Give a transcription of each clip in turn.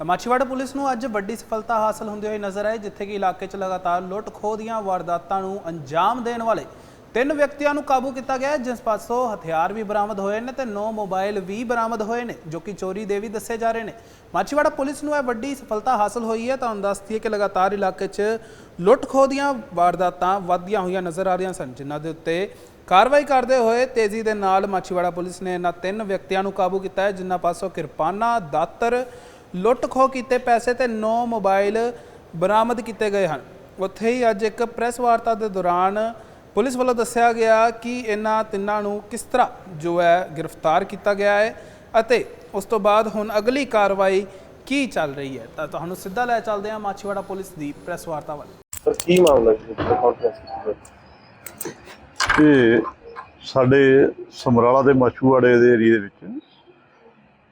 Machhiwara police ਨੂੰ ਅੱਜ ਵੱਡੀ ਸਫਲਤਾ ਹਾਸਲ ਹੁੰਦੀ ਹੋਈ ਨਜ਼ਰ ਆਈ, ਜਿੱਥੇ ਕਿ ਇਲਾਕੇ 'ਚ ਲਗਾਤਾਰ ਲੁੱਟ ਖੋਹ ਦੀਆਂ ਵਾਰਦਾਤਾਂ ਨੂੰ ਅੰਜਾਮ ਦੇਣ ਵਾਲੇ ਤਿੰਨ ਵਿਅਕਤੀਆਂ ਨੂੰ ਕਾਬੂ ਕੀਤਾ ਗਿਆ ਜਿਸ ਪਾਸੋਂ ਹਥਿਆਰ ਵੀ ਬਰਾਮਦ ਹੋਏ ਨੇ ਤੇ ਨੌ ਮੋਬਾਈਲ ਵੀ ਬਰਾਮਦ ਹੋਏ ਨੇ, ਜੋ ਕਿ ਚੋਰੀ ਦੇ ਵੀ ਦੱਸੇ ਜਾ ਰਹੇ ਨੇ। ਮਾਛੀਵਾੜਾ ਪੁਲਿਸ ਨੂੰ ਇਹ ਵੱਡੀ ਸਫਲਤਾ ਹਾਸਲ ਹੋਈ ਹੈ, ਤੁਹਾਨੂੰ ਦੱਸਦੀ ਹੈ ਕਿ ਲਗਾਤਾਰ ਇਲਾਕੇ 'ਚ ਲੁੱਟ ਖੋਹ ਦੀਆਂ ਵਾਰਦਾਤਾਂ ਵੱਧਦੀਆਂ ਹੋਈਆਂ ਨਜ਼ਰ ਆ ਰਹੀਆਂ ਸਨ, ਜਿਨ੍ਹਾਂ ਦੇ ਉੱਤੇ ਕਾਰਵਾਈ ਕਰਦੇ ਹੋਏ ਤੇਜ਼ੀ ਦੇ ਨਾਲ ਮਾਛੀਵਾੜਾ ਪੁਲਿਸ ਨੇ ਇਹਨਾਂ ਤਿੰਨ ਵਿਅਕਤੀਆਂ ਨੂੰ ਕਾਬੂ ਕੀਤਾ ਹੈ, ਜਿਨ੍ਹਾਂ ਪਾਸੋਂ ਕਿਰਪਾਨਾਂ, ਦਾਤਰ ਲੁੱਟ ਖੋਹ ਕੀਤੇ ਪੈਸੇ ਤੇ 9 ਮੋਬਾਈਲ ਬਰਾਮਦ ਕੀਤੇ ਗਏ ਹਨ। ਉੱਥੇ ਹੀ ਅੱਜ ਇੱਕ ਪ੍ਰੈਸ ਵਾਰਤਾ ਦੇ ਦੌਰਾਨ ਪੁਲਿਸ ਵੱਲੋਂ ਦੱਸਿਆ ਗਿਆ ਕਿ ਇਹਨਾਂ ਤਿੰਨਾਂ ਨੂੰ ਕਿਸ ਤਰ੍ਹਾਂ ਜੋ ਹੈ ਗ੍ਰਿਫਤਾਰ ਕੀਤਾ ਗਿਆ ਹੈ ਅਤੇ ਉਸ ਤੋਂ ਬਾਅਦ ਹੁਣ ਅਗਲੀ ਕਾਰਵਾਈ ਕੀ ਚੱਲ ਰਹੀ ਹੈ। ਤਾਂ ਤੁਹਾਨੂੰ ਸਿੱਧਾ ਲੈ ਚੱਲਦੇ ਹਾਂ ਮਾਛੀਵਾੜਾ ਪੁਲਿਸ ਦੀ ਪ੍ਰੈਸ ਵਾਰਤਾ ਵੱਲ। ਸਰ ਕੀ ਮਾਮਲਾ ਜੀ? ਕਾਨਫਰੰਸ ਇਹ ਸਾਡੇ ਸਮਰਾਲਾ ਦੇ ਮਛੂਆੜੇ ਦੇ ਏਰੀਏ ਦੇ ਵਿੱਚ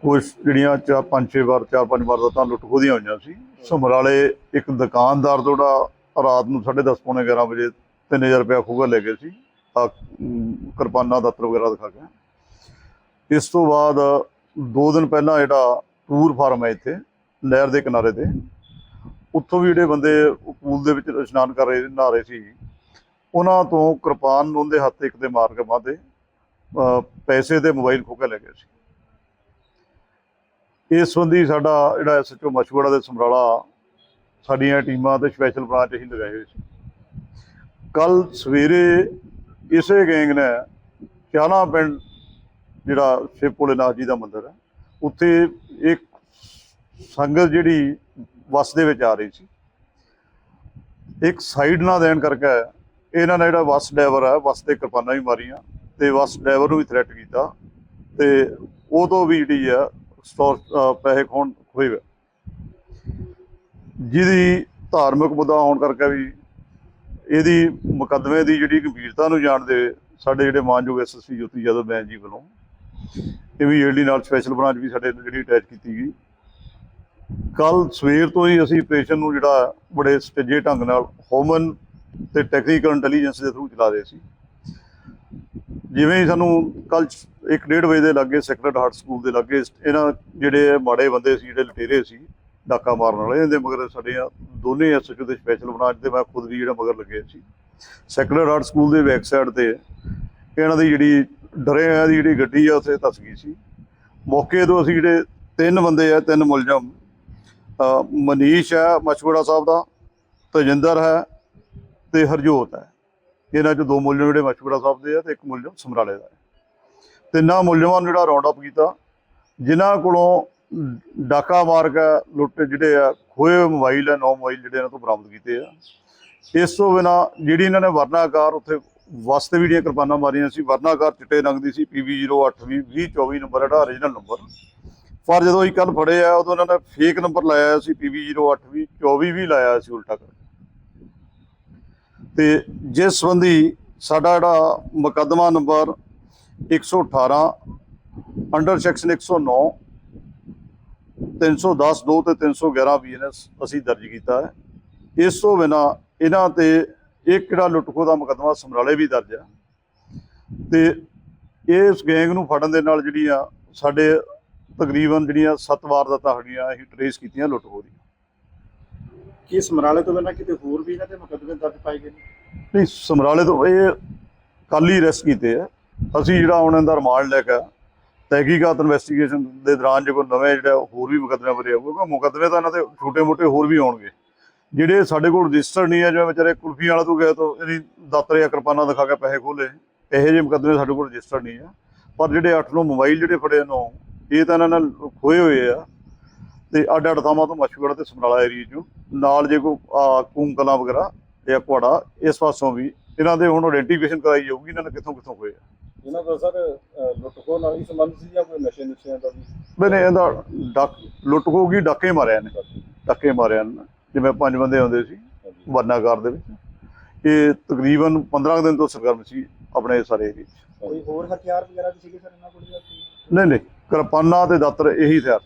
ਕੁਝ ਜਿਹੜੀਆਂ ਚਾਰ ਪੰਜ ਛੇ ਵਾਰ, ਚਾਰ ਪੰਜ ਵਾਰ ਤਾਂ ਲੁੱਟ ਖੋਦੀਆਂ ਹੋਈਆਂ ਸੀ। ਸਮਰਾਲੇ ਇੱਕ ਦੁਕਾਨਦਾਰ ਤੋਂ ਜਿਹੜਾ ਰਾਤ ਨੂੰ 10:30 ਪੌਣੇ 11 ਵਜੇ 3000 ਰੁਪਇਆ ਖੋਗਾ ਲੈ ਗਏ ਸੀ ਕਿਰਪਾਨਾਂ ਦਾਤਰ ਵਗੈਰਾ ਦਿਖਾ ਕੇ। ਇਸ ਤੋਂ ਬਾਅਦ ਦੋ ਦਿਨ ਪਹਿਲਾਂ ਜਿਹੜਾ ਟੂਰ ਫਾਰਮ ਹੈ ਇੱਥੇ, ਨਹਿਰ ਦੇ ਕਿਨਾਰੇ ਤੇ, ਉੱਥੋਂ ਵੀ ਜਿਹੜੇ ਬੰਦੇ ਪੂਲ ਦੇ ਵਿੱਚ ਇਸ਼ਨਾਨ ਕਰ ਰਹੇ, ਨਹਾ ਰਹੇ ਸੀ, ਉਹਨਾਂ ਤੋਂ ਕਿਰਪਾਨ ਉਹਦੇ ਹੱਥ ਇੱਕ ਦੇ ਮਾਰ ਕੇ ਬਾਦੇ ਪੈਸੇ ਤੇ ਮੋਬਾਈਲ ਖੋਹ ਕੇ ਲੈ ਗਏ ਸੀ। ਇਸ ਸੰਬੰਧੀ ਸਾਡਾ ਜਿਹੜਾ ਐਸਐਚਓ ਮਸ਼ਵੜਾ ਦੇ ਸਮਰਾਲਾ ਸਾਡੀਆਂ ਟੀਮਾਂ ਤੇ ਸਪੈਸ਼ਲ ਬ੍ਰਾਂਚ ਅਸੀਂ ਲਗਾਏ ਹੋਏ ਸੀ। ਕੱਲ ਸਵੇਰੇ ਇਸੇ ਗੈਂਗ ਨੇ ਚਾਲਾ ਪਿੰਡ ਜਿਹੜਾ ਸ਼ਿਵ ਭੋਲੇਨਾਥ ਜੀ ਦਾ ਮੰਦਿਰ ਹੈ, ਉੱਥੇ ਇੱਕ ਸੰਗਤ ਜਿਹੜੀ ਬੱਸ ਦੇ ਵਿੱਚ ਆ ਰਹੀ ਸੀ। ਇੱਕ ਸਾਈਡ ਨਾ ਦੇਣ ਕਰਕੇ ਇਹਨਾਂ ਨੇ ਜਿਹੜਾ ਬੱਸ ਡਰਾਈਵਰ ਹੈ ਬੱਸ ਤੇ ਕਿਰਪਾਨਾਂ ਵੀ ਮਾਰੀਆਂ ਤੇ ਬੱਸ ਡਰਾਈਵਰ ਨੂੰ ਵੀ ਥ੍ਰੈਟ ਕੀਤਾ ਤੇ ਉਹ ਤੋਂ ਵੀ ਜਿਹੜੀ ਆ ਸਟੋਰ ਪੈਸੇ ਖੋਣ ਹੋਏ ਜਿਹਦੀ ਧਾਰਮਿਕ ਮੁੱਦਾ ਹੋਣ ਕਰਕੇ ਵੀ ਇਹਦੀ ਮੁਕੱਦਮੇ ਦੀ ਜਿਹੜੀ ਗੰਭੀਰਤਾ ਨੂੰ ਜਾਣਦੇ ਸਾਡੇ ਜਿਹੜੇ ਮਾਨਯੋਗ ਐਸਐਸਪੀ ਜੋਤੀ ਯਾਦਵ ਬੈਂਸ ਜੀ ਵੱਲੋਂ, ਇਹ ਵੀ ਏਡੀ ਨਾਲ ਸਪੈਸ਼ਲ ਬ੍ਰਾਂਚ ਵੀ ਸਾਡੇ ਜਿਹੜੀ ਅਟੈਚ ਕੀਤੀ ਗਈ। ਕੱਲ ਸਵੇਰ ਤੋਂ ਹੀ ਅਸੀਂ ਆਪਰੇਸ਼ਨ ਨੂੰ ਜਿਹੜਾ ਬੜੇ ਸਟੇਜੇ ਢੰਗ ਨਾਲ ਹੋਮਨ ਤੇ ਟੈਕਨੀਕਲ ਇੰਟੈਲੀਜੈਂਸ ਦੇ ਥਰੂ ਚਲਾ ਰਹੇ ਸੀ। ਜਿਵੇਂ ਹੀ ਸਾਨੂੰ ਕੱਲ 1:30 ਵਜੇ ਦੇ ਲਾਗੇ ਸੈਕਰਡ ਹਾਰਟ ਸਕੂਲ ਦੇ ਲਾਗੇ ਇਹਨਾਂ ਜਿਹੜੇ ਮਾੜੇ ਬੰਦੇ ਸੀ, ਜਿਹੜੇ ਲਟੇਰੇ ਸੀ, ਡਾਕਾ ਮਾਰਨ ਵਾਲੇ, ਇਹਦੇ ਮਗਰ ਸਾਡੇ ਆ ਦੋਨੇ ਐਸਐਚਓ ਦੇ ਸਪੈਸ਼ਲ ਬ੍ਰਾਂਚ ਦੇ ਮੈਂ ਖੁਦ ਵੀ ਜਿਹੜਾ ਮਗਰ ਲੱਗੇ ਸੀ। ਸੈਕਰਡ ਹਾਰਟ ਸਕੂਲ ਦੇ ਬੈਕ ਸਾਈਡ ਤੇ ਇਹਨਾਂ ਦੀ ਜਿਹੜੀ ਡਰੇ ਆ ਦੀ ਜਿਹੜੀ ਗੱਡੀ ਆ, ਉੱਥੇ ਧਸ ਗਈ ਸੀ। ਮੌਕੇ ਤੋਂ ਅਸੀਂ ਜਿਹੜੇ ਤਿੰਨ ਬੰਦੇ ਆ, ਤਿੰਨ ਮੁਲਜ਼ਮ ਮਨੀਸ਼ ਹੈ ਮਛਵੜਾ ਸਾਹਿਬ ਦਾ, ਤਜਿੰਦਰ ਹੈ ਤੇ ਹਰਜੋਤ ਹੈ। ਇਹਨਾਂ 'ਚ ਦੋ ਮੁਲਜ਼ਮ ਜਿਹੜੇ ਮਛਵੜਾ ਸਾਹਿਬ ਦੇ ਆ ਤੇ ਇੱਕ ਮੁਲਜ਼ਮ ਸਮਰਾਲੇ ਦਾ ਹੈ। ਤਿੰਨਾਂ ਮੁਲਜ਼ਮਾਂ ਨੂੰ ਜਿਹੜਾ ਰਾਉਂਡ ਅਪ ਕੀਤਾ। ਜਿਨ੍ਹਾਂ ਕੋਲੋਂ ਡਾਕਾ ਮਾਰ ਕੇ ਲੁੱਟ ਜਿਹੜੇ ਆ, ਖੋਏ ਮੋਬਾਈਲ ਆ, ਨੌ ਮੋਬਾਈਲ ਜਿਹੜੇ ਇਹਨਾਂ ਤੋਂ ਬਰਾਮਦ ਕੀਤੇ ਆ। ਇਸ ਤੋਂ ਬਿਨਾ ਜਿਹੜੀ ਇਹਨਾਂ ਨੇ ਵਰਨਾਕਾਰ ਉੱਥੇ ਵਾਸਤੇ ਵੀ ਜਿਹੜੀਆਂ ਕਿਰਪਾਨਾਂ ਮਾਰੀਆਂ ਸੀ, ਵਰਨਾਕਾਰ ਚਿੱਟੇ ਰੰਗ ਦੀ ਸੀ PB08 2024 ਨੰਬਰ ਜਿਹੜਾ origignal ਨੰਬਰ ਪਰ ਜਦੋਂ ਅਸੀਂ ਕੱਲ ਫੜੇ ਆ, ਉਦੋਂ ਇਹਨਾਂ ਨੇ ਫੇਕ ਨੰਬਰ ਲਾਇਆ ਸੀ PB08 ਵੀ 24 ਵੀ ਲਾਇਆ ਸੀ ਉਲਟਾ ਕਰ ਤੇ ਜਿਸ ਸੰਬੰਧੀ ਸਾਡਾ ਜਿਹੜਾ ਮੁਕੱਦਮਾ ਨੰਬਰ 118 ਅੰਡਰ ਸੈਕਸ਼ਨ 109 310 2 ਤੇ 311 ਬੀਐਨਐਸ ਅਸੀਂ ਦਰਜ ਕੀਤਾ ਹੈ। ਇਸ ਤੋਂ ਬਿਨਾ ਇਹਨਾਂ ਤੇ ਇੱਕ ਜਿਹੜਾ ਲੁੱਟਖੋ ਦਾ ਮੁਕੱਦਮਾ ਸਮਰਾਲੇ ਵੀ ਦਰਜ ਹੈ। ਤੇ ਇਸ ਗੈਂਗ ਨੂੰ ਫੜਨ ਦੇ ਨਾਲ ਜਿਹੜੀਆਂ ਸਾਡੇ ਤਕਰੀਬਨ ਜਿਹੜੀਆਂ ਸੱਤ ਵਾਰ ਦਾ ਸਾਡੀਆਂ ਅਸੀਂ ਟਰੇਸ ਕੀਤੀਆਂ ਲੁੱਟ ਹੋ ਦੀਆਂ। ਕੀ ਸਮਰਾਲੇ ਤੋਂ ਬਿਨਾਂ ਕਿਤੇ ਹੋਰ ਵੀ ਇਹਨਾਂ ਦੇ ਮੁਕੱਦਮੇ ਦਰਜ ਪਾਏ ਗਏ ਨੇ? ਨਹੀਂ ਸਮਰਾਲੇ ਤੋਂ ਇਹ ਕੱਲ ਹੀ ਅਰੈਸਟ ਕੀਤੇ ਆ ਅਸੀਂ ਜਿਹੜਾ ਉਹਨਾਂ ਦਾ ਰਿਮਾਂਡ ਲੈ ਕੇ ਤਹਿਕੀਕਾਤ ਇਨਵੈਸਟੀਗੇਸ਼ਨ ਦੇ ਦੌਰਾਨ ਜੇ ਕੋਈ ਨਵੇਂ ਜਿਹੜਾ ਹੋਰ ਵੀ ਮੁਕੱਦਮੇ ਭਰੇ ਆਊਗਾ ਮੁਕੱਦਮੇ ਤਾਂ ਇਹਨਾਂ ਤੇ ਛੋਟੇ-ਮੋਟੇ ਹੋਰ ਵੀ ਆਉਣਗੇ ਜਿਹੜੇ ਸਾਡੇ ਕੋਲ ਰਜਿਸਟਰ ਨਹੀਂ ਹੈ ਜਿਵੇਂ ਵਿਚਾਰੇ ਕੁਲਫੀ ਵਾਲਾ ਤੋਂ ਗਏ ਤੋਂ, ਇਹਦੀ ਦਾਤਰ ਜਾਂ ਕਿਰਪਾਨਾਂ ਦਿਖਾ ਕੇ ਪੈਸੇ ਖੋਲੇ ਇਹੋ ਜਿਹੇ ਮੁਕੱਦਮੇ ਸਾਡੇ ਕੋਲ ਰਜਿਸਟਰ ਨਹੀਂ ਹੈ ਪਰ ਜਿਹੜੇ 8 ਨੂੰ ਮੋਬਾਈਲ ਜਿਹੜੇ ਫੜੇ ਨੂੰ ਇਹ ਤਾਂ ਇਹਨਾਂ ਨਾਲ ਖੋਏ ਹੋਏ ਆ। ਤੇ ਅੱਡ ਅੱਡ ਥਾਵਾਂ ਤੋਂ ਮਸ਼ਹੂਰ ਤੇ ਸਮਰਾਲਾ ਏਰੀਆ ਚੋਂ, ਨਾਲ ਜੇ ਕੋਈ ਕੂਮ ਵਗੈਰਾ ਜਾਂ ਕੁਆੜਾ ਇਸ ਪਾਸੋਂ ਵੀ ਇਹਨਾਂ ਦੇ ਹੁਣ ਆਇਡੈਂਟੀਫਿਕੇਸ਼ਨ ਕਰਾਈ ਜਾਊਗੀ, ਇਹਨਾਂ ਨੇ ਕਿੱਥੋਂ ਕਿੱਥੋਂ ਹੋਏ ਆ। ਇਹਨਾਂ ਦਾ ਸਰ ਲੁੱਟਖੋ ਨਾਲ ਹੀ ਸੰਬੰਧ ਸੀ ਜਾਂ ਕੋਈ ਨਸ਼ੇ ਨੁਸ਼ਿਆਂ ਦਾ ਵੀ? ਮੈਨੇ ਇਹਦਾ ਡੱਕ ਲੁੱਟ ਹੋ ਗਈ ਡਾਕੇ ਮਾਰਿਆ ਨੇ ਡਾਕੇ। ਮਾਰਿਆ ਨੇ ਜਿਵੇਂ ਪੰਜ ਬੰਦੇ ਆਉਂਦੇ ਸੀ ਵਰਨਾਕਾਰ ਦੇ ਵਿੱਚ। ਇਹ ਤਕਰੀਬਨ 15 ਕੁ ਦਿਨ ਤੋਂ ਸਰਗਰਮ ਸੀ ਆਪਣੇ ਸਾਰੇ ਏਰੀਏ 'ਚ ਕੋਈ ਹੋਰ ਹਥਿਆਰ ਵਗੈਰਾ ਵੀ ਸੀਗੇ ਸਰ ਇਹਨਾਂ ਕੋਲ ਕੀ? ਨਹੀਂ ਨਹੀਂ ਕਿਰਪਾਨਾਂ ਤੇ ਦਾਤਰ ਇਹੀ ਹਥਿਆਰ।